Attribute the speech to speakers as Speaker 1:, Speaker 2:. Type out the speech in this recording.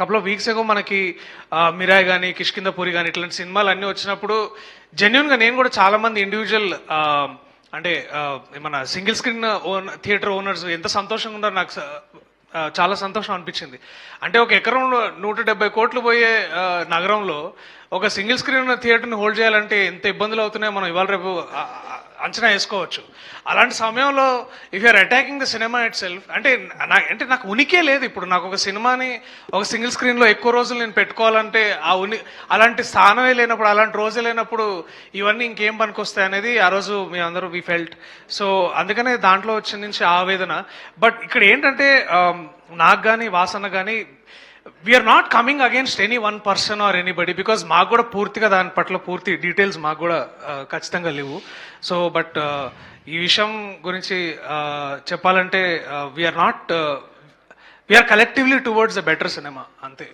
Speaker 1: Couple of weeks ఏగో మనకి Mirai కానీ కిష్కిందపూరి కానీ ఇట్లాంటి సినిమాలు అన్నీ వచ్చినప్పుడు జెన్యున్గా నేను కూడా చాలామంది ఇండివిజువల్ అంటే మన single screen own theatre owners ఎంత సంతోషంగా ఉన్నారో నాకు స- చాలా సంతోషం అనిపించింది. అంటే ఒక ఎకరంలో నూట డెబ్బై కోట్లు పోయే నగరంలో ఒక సింగిల్ స్క్రీన్ థియేటర్ని హోల్డ్ చేయాలంటే ఎంత ఇబ్బందులు అవుతున్నాయో మనం ఇవాళ రేపు అంచనా వేసుకోవచ్చు. అలాంటి సమయంలో if you are attacking the cinema itself అంటే నా అంటే నాకు ఉనికే లేదు ఇప్పుడు. నాకు ఒక సినిమాని ఒక సింగిల్ స్క్రీన్లో ఎక్కువ రోజులు నేను పెట్టుకోవాలంటే ఆ ఉని అలాంటి స్థానమే లేనప్పుడు అలాంటి రోజే లేనప్పుడు ఇవన్నీ ఇంకేం పనికొస్తాయి అనేది ఆ రోజు మీ అందరూ వి ఫెల్ట్ సో అందుకనే దాంట్లో వచ్చిన నుంచి ఆవేదన. బట్ ఇక్కడ ఏంటంటే నాకు కానీ వాసన కానీ we are not coming against any one person or anybody because మాకు కూడా పూర్తిగా దాని పట్ల పూర్తి డీటెయిల్స్ మాకు కూడా ఖచ్చితంగా లేవు. సో బట్ ఈ విషయం గురించి చెప్పాలంటే we are not we are collectively towards the better cinema అంతే.